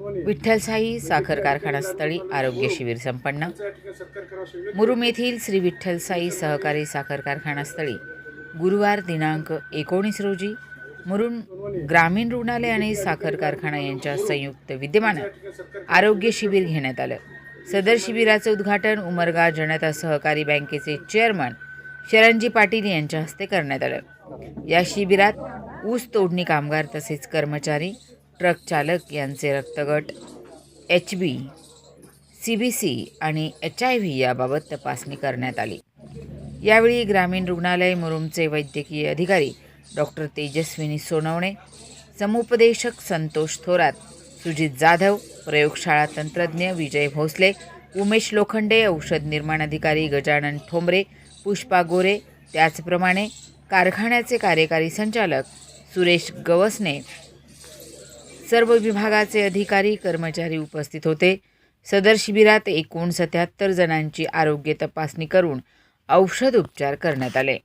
विठ्ठलसाई साखर कारखाना स्थळी आरोग्य शिबिर संपन्न. मुरुम येथील श्री विठ्ठलसाई सहकारी साखर कारखाना स्थळी गुरुवार दिनांक एकोणीस रोजी मुरुम ग्रामीण रुग्णालय आणि साखर कारखाना यांच्या संयुक्त विद्यमानं आरोग्य शिबिर घेण्यात आलं. सदर शिबिराचं उद्घाटन उमरगा जनता सहकारी बँकेचे चेअरमन शरणजी पाटील यांच्या हस्ते करण्यात आलं. या शिबिरात ऊस तोडणी कामगार तसेच कर्मचारी ट्रक चालक यांचे रक्तगट H B C B C आणि एच आय व्ही याबाबत तपासणी करण्यात आली. यावेळी ग्रामीण रुग्णालय मुरुमचे वैद्यकीय अधिकारी डॉक्टर तेजस्विनी सोनवणे समुपदेशक संतोष थोरात सुजित जाधव प्रयोगशाळा तंत्रज्ञ विजय भोसले उमेश लोखंडे औषध निर्माण अधिकारी गजानन ठोंबरे पुष्पा गोरे त्याचप्रमाणे कारखान्याचे कार्यकारी संचालक सुरेश गवसने सर्व विभागाचे अधिकारी कर्मचारी उपस्थित होते. सदर शिबिरात एकूण सत्याहत्तर जणांची आरोग्य तपासणी करून औषध उपचार करण्यात आले.